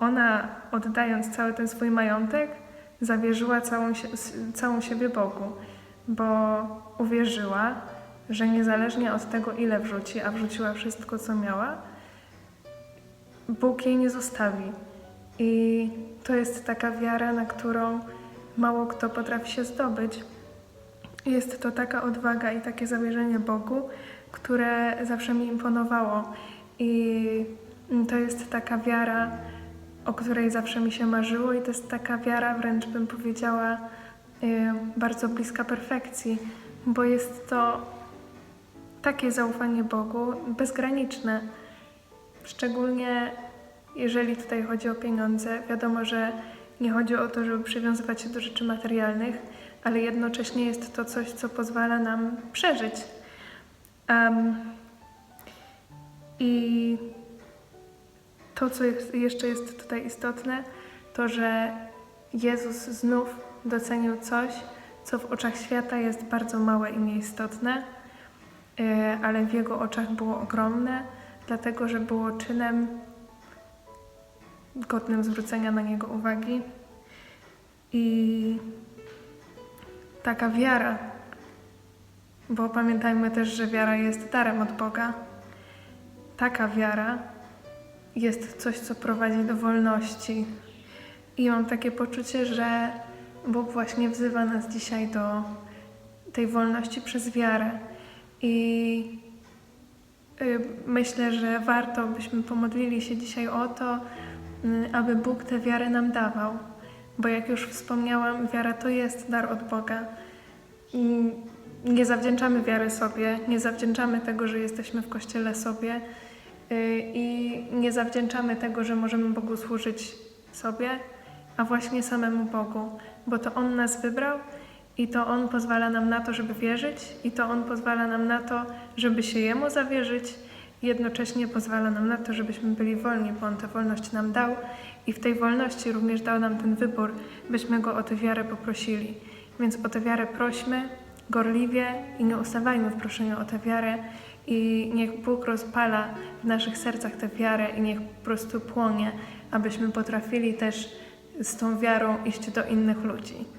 ona, oddając cały ten swój majątek, zawierzyła całą, całą siebie Bogu, bo uwierzyła, że niezależnie od tego, ile wrzuci, a wrzuciła wszystko, co miała, Bóg jej nie zostawi. I to jest taka wiara, na którą mało kto potrafi się zdobyć. Jest to taka odwaga i takie zawierzenie Bogu, które zawsze mi imponowało. I to jest taka wiara, o której zawsze mi się marzyło, i to jest taka wiara, wręcz bym powiedziała, y, bardzo bliska perfekcji, bo jest to takie zaufanie Bogu bezgraniczne. Szczególnie jeżeli tutaj chodzi o pieniądze. Wiadomo, że nie chodzi o to, żeby przywiązywać się do rzeczy materialnych, ale jednocześnie jest to coś, co pozwala nam przeżyć. Em, I to, co jest, jeszcze jest tutaj istotne, to że Jezus znów docenił coś, co w oczach świata jest bardzo małe i nieistotne, e, ale w Jego oczach było ogromne, dlatego że było czynem godnym zwrócenia na Niego uwagi. I taka wiara, bo pamiętajmy też, że wiara jest darem od Boga. Taka wiara jest coś, co prowadzi do wolności. I mam takie poczucie, że Bóg właśnie wzywa nas dzisiaj do tej wolności przez wiarę. I y, myślę, że warto byśmy pomodlili się dzisiaj o to, y, aby Bóg tę wiarę nam dawał. Bo jak już wspomniałam, wiara to jest dar od Boga. I nie zawdzięczamy wiary sobie, nie zawdzięczamy tego, że jesteśmy w kościele sobie i nie zawdzięczamy tego, że możemy Bogu służyć sobie, a właśnie samemu Bogu, bo to On nas wybrał i to On pozwala nam na to, żeby wierzyć, i to On pozwala nam na to, żeby się Jemu zawierzyć, jednocześnie pozwala nam na to, żebyśmy byli wolni, bo On tę wolność nam dał i w tej wolności również dał nam ten wybór, byśmy Go o tę wiarę poprosili. Więc o tę wiarę prośmy gorliwie i nie ustawajmy w proszeniu o tę wiarę i niech Bóg rozpala w naszych sercach tę wiarę i niech po prostu płonie, abyśmy potrafili też z tą wiarą iść do innych ludzi.